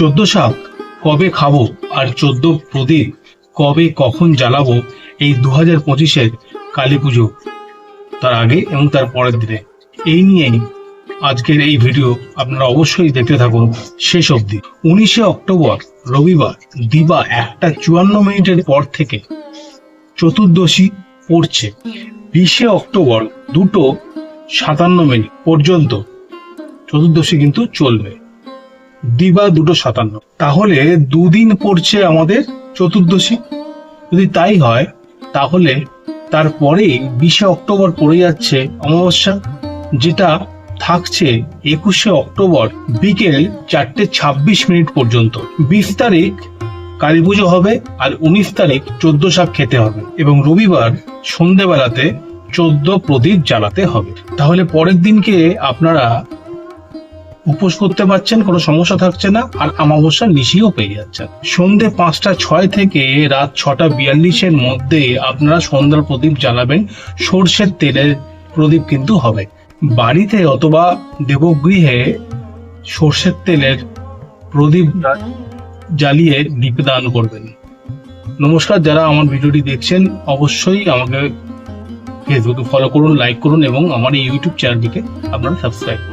চোদ্দ শাক কবে খাব আর চোদ্দ প্রদীপ কবে কখন জ্বালাবো এই দু হাজার পঁচিশের কালী পুজো। তার আগে এবং তার পরের দিনে। এই নিয়েই আজকের এই ভিডিও আপনারা অবশ্যই দেখতে থাকুন শেষ অবধি। উনিশে অক্টোবর, রবিবার, দিবা একটা চুয়ান্ন মিনিটের পর থেকে চতুর্দশী পড়ছে। বিশে অক্টোবর দুটো সাতান্ন মিনিট পর্যন্ত। চতুর্দশী কিন্তু চলবে। দিবা দুটো সাতান্ন। তাহলে দুদিন পড়ছে আমাদের চতুর্দশী। যদি তাই হয়, তাহলে তারপরে বিশে অক্টোবর পড়ে যাচ্ছে অমাবস্যা, যেটা থাকছে একুশে অক্টোবর বিকেল চারটে ছাব্বিশ মিনিট পর্যন্ত। বিশ তারিখ কালী পুজো হবে আর উনিশ তারিখ চোদ্দ শাক খেতে হবে এবং রবিবার সন্ধেবেলাতে চোদ্দ প্রদীপ জ্বালাতে হবে। তাহলে পরের দিনকে আপনারা উপোস করতে পারছেন, কোনো সমস্যা থাকছে না, আর অমাবস্যা নিশিও পেয়ে যাচ্ছেন। সন্ধে পাঁচটা ছয় থেকে রাত ছটা বিয়াল্লিশের মধ্যে আপনারা সন্ধ্যার প্রদীপ জ্বালাবেন, সর্ষের তেলের প্রদীপ কিন্তু হবে। বাড়িতে অথবা দেবগৃহে সর্ষের তেলের প্রদীপ জ্বালিয়ে দীপদান করবেন। নমস্কার, যারা আমার ভিডিওটি দেখছেন, অবশ্যই আমাকে ফেসবুকে ফলো করুন লাইক করুন, এবং আমার এই ইউটিউব চ্যানেলটিকে আপনারা সাবস্ক্রাইব করুন।